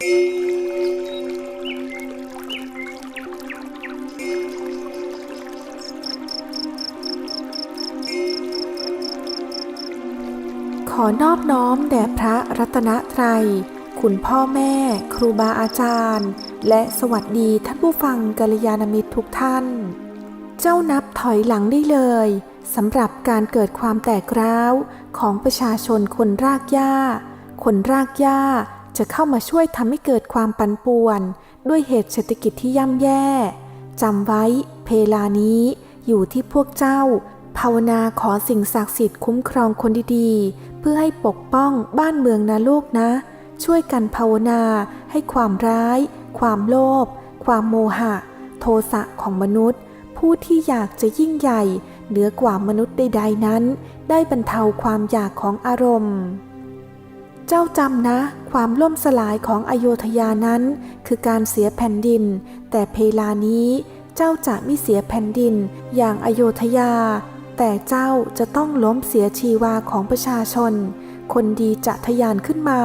ขอนอบน้อมแด่พระรัตนตรัย คุณพ่อแม่ ครูบาอาจารย์ และสวัสดีท่านผู้ฟังกัลยาณมิตรทุกท่าน เจ้านับถอยหลังได้เลยสำหรับการเกิดความแตกร้าวของประชาชนคนรากหญ้า คนรากหญ้า จะเข้ามาช่วยทำให้เกิดความปั่นป่วน ด้วยเหตุเศรษฐกิจที่ย่ำแย่จำไว้ เพลานี้อยู่ที่พวกเจ้า ภาวนาขอสิ่งศักดิ์สิทธิ์คุ้มครองคนดีๆ เพื่อให้ปกป้องบ้านเมืองนะลูกนะ ช่วยกันภาวนาให้ความร้าย ความโลภความโมหะ โทสะของมนุษย์ ผู้ที่อยากจะยิ่งใหญ่ เหนือกว่ามนุษย์ใดๆนั้น ได้บรรเทาความอยากของอารมณ์ เจ้าจำนะ ความล่มสลายของอโยธยานั้น คือการเสียแผ่นดิน แต่เพลานี้เจ้าจะไม่เสียแผ่นดินอย่างอโยธยา แต่เจ้าจะต้องล้มเสียชีวาของประชาชน คนดีจะทะยานขึ้นมา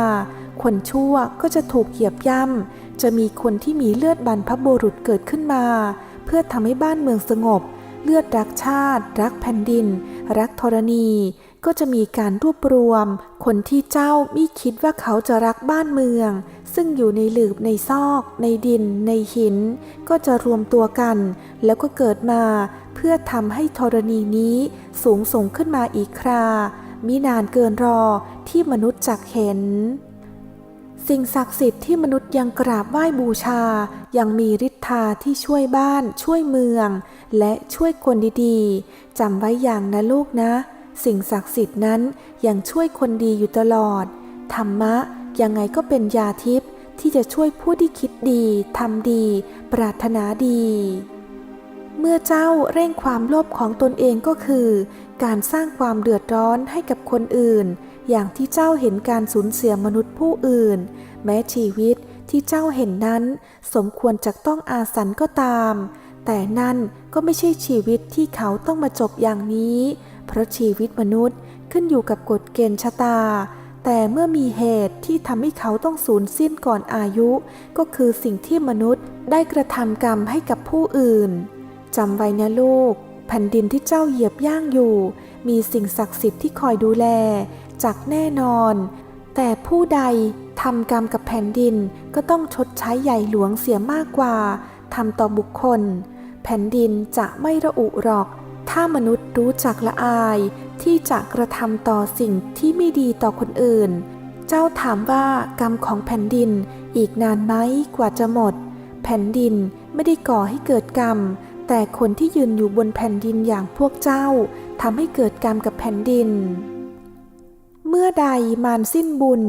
คนชั่วก็จะถูกเหยียบย่ำ จะมีคนที่มีเลือดบรรพบุรุษเกิดขึ้นมา เพื่อทำให้บ้านเมืองสงบ เลือดรักชาติ รักแผ่นดิน รักธรณี ก็จะมีการรวบรวม คนที่เจ้ามิคิดว่าเขาจะรักบ้านเมือง ซึ่งอยู่ในหลืบในซอก ในดิน ในหิน ก็จะรวมตัวกัน แล้วก็เกิดมา เพื่อทำให้ธรณีนี้สูงส่งขึ้นมาอีกครา มินานเกินรอที่มนุษย์จักเห็น สิ่งศักดิ์สิทธิ์ที่มนุษย์ยังกราบไหว้บูชา ยังมีฤทธาที่ช่วยบ้าน ช่วยเมือง และช่วยคนดีๆจำไว้อย่างนะลูกนะ สิ่งศักดิ์สิทธิ์นั้นยังช่วยคนดีอยู่ตลอด ธรรมะยังไงก็เป็นยาทิพย์ที่จะช่วยผู้ที่คิดดีทำดี ปรารถนาดี เมื่อเจ้าเร่งความโลภของตนเองก็คือ การสร้างความเดือดร้อนให้กับคนอื่น อย่างที่เจ้าเห็นการสูญเสียมนุษย์ผู้อื่น แม้ชีวิตที่เจ้าเห็นนั้น สมควรจะต้องอาสันก็ตาม แต่นั่นก็ไม่ใช่ชีวิตที่เขาต้องมาจบอย่างนี้ เพราะชีวิตมนุษย์ขึ้นอยู่กับกฎเกณฑ์ชะตา แต่เมื่อมีเหตุที่ทำให้เขาต้องสูญสิ้นก่อนอายุ ก็คือสิ่งที่มนุษย์ได้กระทำกรรมให้กับผู้อื่นจำไว้นะลูก แผ่นดินที่เจ้าเหยียบย่างอยู่ มีสิ่งศักดิ์สิทธิ์ที่คอยดูแลจากแน่นอน แต่ผู้ใดทำกรรมกับแผ่นดินก็ต้องชดใช้ใหญ่หลวงเสียมากกว่าทำต่อบุคคล แผ่นดินจะไม่ระอุหรอก ถ้ามนุษย์รู้จักละอายที่จะกระทำต่อสิ่งที่ไม่ดีต่อคนอื่น เจ้าถามว่ากรรมของแผ่นดินอีกนานไหมกว่าจะหมด แผ่นดินไม่ได้ก่อให้เกิดกรรม แต่คนที่ยืนอยู่บนแผ่นดินอย่างพวกเจ้าทำให้เกิดกรรมกับแผ่นดิน เมื่อใดมารสิ้นบุญ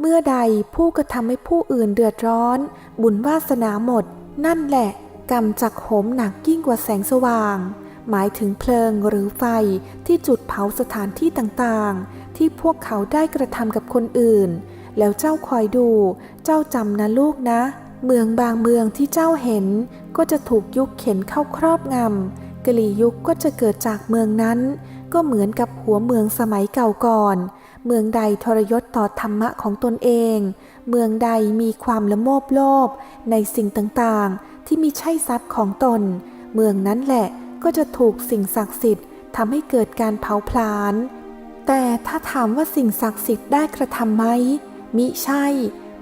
เมื่อใดผู้กระทำให้ผู้อื่นเดือดร้อน บุญวาสนาหมด นั่นแหละ กรรมจักโหมหนักยิ่งกว่าแสงสว่าง หมายถึงเพลิงหรือไฟที่จุดเผาสถานที่ต่างๆ ที่พวกเขาได้กระทำกับคนอื่น แล้วเจ้าคอยดู เจ้าจำนะลูกนะ เมืองบางเมืองที่เจ้าเห็น ก็จะถูกยุคเข็นเข้าครอบงำกลียุคก็จะเกิดจากเมืองนั้น ก็เหมือนกับหัวเมืองสมัยเก่าก่อน เมืองใดทรยศต่อธรรมะของตนเอง เมืองใดมีความละโมบโลภในสิ่งต่างๆ ที่มีใช่ทรัพย์ของตน เมืองนั้นแหละก็จะถูกสิ่งศักดิ์สิทธิ์ทำให้เกิดการเผาผลาญ แต่ถ้าถามว่าสิ่งศักดิ์สิทธิ์ได้กระทำไหม มิใช่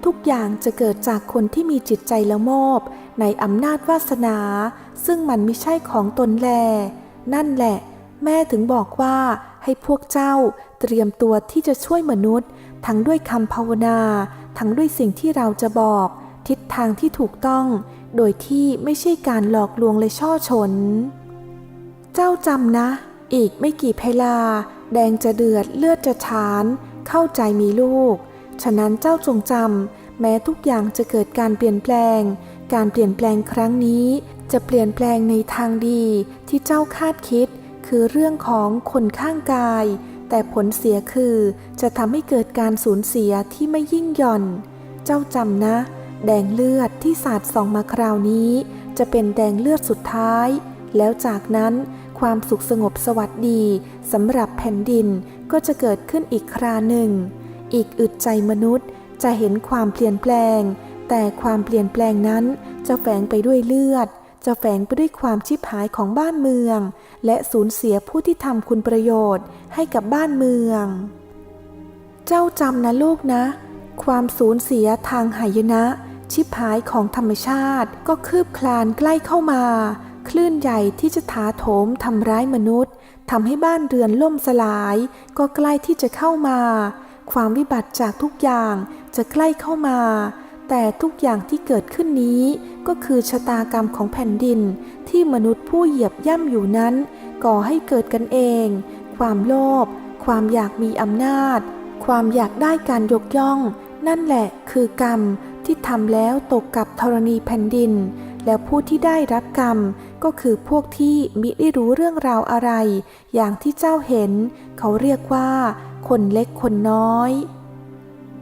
ทุกอย่างจะเกิดจากคนที่มีจิตใจละโมบ ในอำนาจวาสนา ซึ่งมันไม่ใช่ของตนแล นั่นแหละ แม่ถึงบอกว่า ให้พวกเจ้าเตรียมตัวที่จะช่วยมนุษย์ ทั้งด้วยคำภาวนา ทั้งด้วยสิ่งที่เราจะบอก ทิศทางที่ถูกต้อง โดยที่ไม่ใช่การหลอกลวงและช่อฉนเจ้าจำนะ อีกไม่กี่เพลา แดงจะเดือดเลือดจะฉาน เข้าใจมีลูก ฉะนั้นเจ้าจงจำแม้ทุกอย่างจะเกิดการเปลี่ยนแปลง การเปลี่ยนแปลงครั้งนี้ จะเปลี่ยนแปลงในทางดีที่เจ้าคาดคิด คือเรื่องของคนข้างกาย แต่ผลเสียคือจะทำให้เกิดการสูญเสียที่ไม่ยิ่งหย่อน เจ้าจำนะ แดงเลือดที่สาดส่องมาคราวนี้ จะเป็นแดงเลือดสุดท้าย แล้วจากนั้นความสุขสงบสวัสดีสำหรับแผ่นดินก็จะเกิดขึ้นอีกคราหนึ่ง อีกอึดใจมนุษย์จะเห็นความเปลี่ยนแปลง แต่ความเปลี่ยนแปลงนั้นจะแฝงไปด้วยเลือด จะแฝงไปด้วยความชิบหายของบ้านเมือง และสูญเสียผู้ที่ทำคุณประโยชน์ให้กับบ้านเมือง เจ้าจำนะลูกนะ ความสูญเสียทางหายนะ ชิบหายของธรรมชาติก็คืบคลานใกล้เข้ามา คลื่นใหญ่ที่จะถาโถมทำร้ายมนุษย์ทำให้บ้านเรือนล่มสลาย ก็ใกล้ที่จะเข้ามา ความวิบัติจากทุกอย่างจะใกล้เข้ามา แต่ทุกอย่างที่เกิดขึ้นนี้ก็คือชะตากรรมของแผ่นดินที่มนุษย์ผู้เหยียบย่ำอยู่นั้น ก่อให้เกิดกันเอง ความโลภ ความอยากมีอำนาจ ความอยากได้การยกย่อง นั่นแหละคือกรรมที่ทำแล้วตกกับธรณีแผ่นดิน แล้วผู้ที่ได้รับกรรมก็คือพวกที่มิได้รู้เรื่องราวอะไร อย่างที่เจ้าเห็น เขาเรียกว่า คนเล็กคนน้อย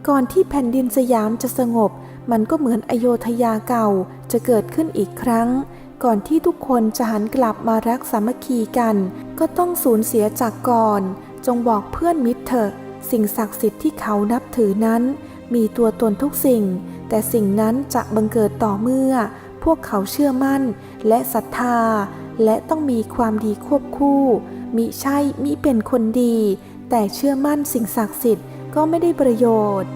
ก่อนที่แผ่นดินสยามจะสงบ มันก็เหมือนอโยธยาเก่าจะเกิดขึ้นอีกครั้ง ก่อนที่ทุกคนจะหันกลับมารักสามัคคีกัน ก็ต้องสูญเสียจากก่อน จงบอกเพื่อนมิตรเถอะ สิ่งศักดิ์สิทธิ์ที่เขานับถือนั้น มีตัวตนทุกสิ่ง แต่สิ่งนั้นจะบังเกิดต่อเมื่อ พวกเขาเชื่อมั่น และศรัทธา และต้องมีความดีควบคู่ มิใช่มิเป็นคนดี แต่เชื่อมั่นสิ่งศักดิ์สิทธิ์ก็ไม่ได้ประโยชน์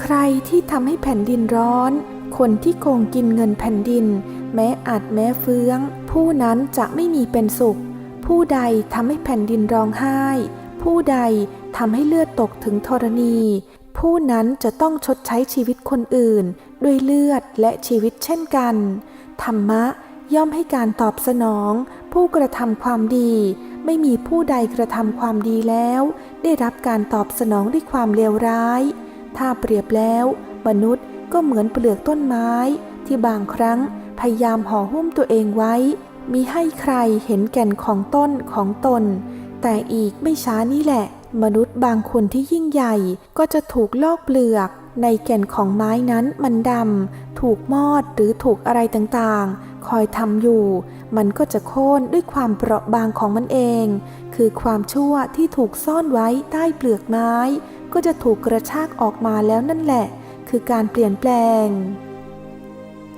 ใครที่ทำให้แผ่นดินร้อน คนที่โกงกินเงินแผ่นดิน แม้อาจแม้เฟื้อง ผู้นั้นจะไม่มีเป็นสุข ผู้ใดทำให้แผ่นดินร้องไห้ ผู้ใดทำให้เลือดตกถึงธรณี ผู้นั้นจะต้องชดใช้ชีวิตคนอื่น ด้วยเลือดและชีวิตเช่นกัน ธรรมะย่อมให้การตอบสนอง ผู้กระทำความดี ไม่มีผู้ใดกระทำความดีแล้ว ได้รับการตอบสนองด้วยความเลวร้าย ถ้าเปรียบแล้ว มนุษย์ก็เหมือนเปลือกต้นไม้ ที่บางครั้งพยายามห่อหุ้มตัวเองไว้ มีให้ใครเห็นแก่นของต้นของตน แต่อีกไม่ช้านี่แหละ มนุษย์บางคนที่ยิ่งใหญ่ก็จะถูกลอกเปลือก ในแก่นของไม้นั้นมันดำ ถูกมอดหรือถูกอะไรต่างๆ คอยทำอยู่ มันก็จะโค่นด้วยความเปราะบางของมันเอง คือความชั่วที่ถูกซ่อนไว้ใต้เปลือกไม้ ก็จะถูกกระชากออกมาแล้วนั่นแหละ คือการเปลี่ยนแปลง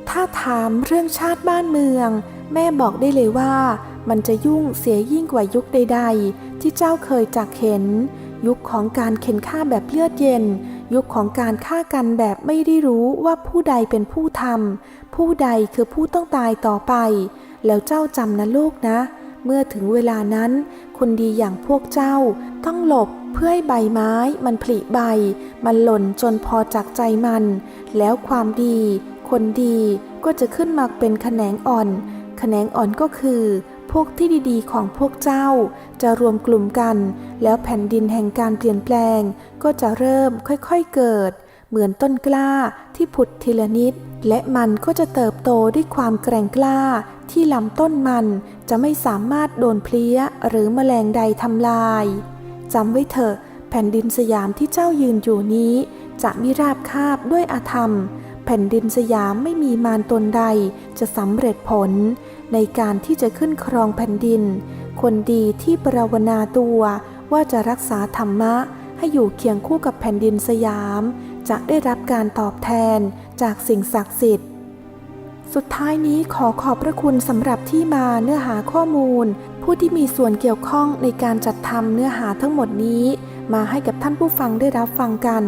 ถ้าถามเรื่องชาติบ้านเมือง แม่บอกได้เลยว่า มันจะยุ่งเสียยิ่งกว่ายุคใด ๆ ที่เจ้าเคยจักเห็น ยุคของการเข็นฆ่าแบบเลือดเย็น ยุคของการฆ่ากันแบบไม่ได้รู้ว่าผู้ใดเป็นผู้ทำผู้ใดคือผู้ต้องตายต่อไป แล้วเจ้าจำนะลูกนะ เมื่อถึงเวลานั้น คนดีอย่างพวกเจ้า ต้องหลบเพื่อให้ใบไม้มันผลิใบ มันหล่นจนพอจากใจมัน แล้วความดี คนดีก็จะขึ้นมาเป็นแขนงอ่อน แขนงอ่อนก็คือ พวกที่ดีๆ ของพวกเจ้าจะรวมกลุ่มกัน แล้วแผ่นดินแห่งการเปลี่ยนแปลง ก็จะเริ่มค่อยๆเกิด เหมือนต้นกล้าที่ผุดทีละนิด และมันก็จะเติบโตด้วยความแกร่งกล้า ที่ลำต้นมันจะไม่สามารถโดนเพลี้ยหรือแมลงใดทำลายจำไว้เถอะแผ่นดินสยามที่เจ้ายืนอยู่นี้ จะมิราบคาบด้วยอาธรรม แผ่นดินสยามไม่มีมารตนใดจะสำเร็จผล ในการที่จะขึ้นครองแผ่นดิน คนดีที่ปราวนาตัวว่าจะรักษาธรรมะ ให้อยู่เคียงคู่กับแผ่นดินสยาม จะได้รับการตอบแทนจากสิ่งศักดิ์สิทธิ์ สุดท้ายนี้ขอขอบพระคุณสำหรับที่มาเนื้อหาข้อมูล ผู้ที่มีส่วนเกี่ยวข้องในการจัดทำเนื้อหาทั้งหมดนี้ มาให้กับท่านผู้ฟังได้รับฟังกัน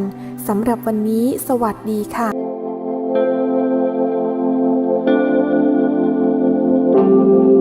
สำหรับวันนี้ สวัสดีค่ะ thank you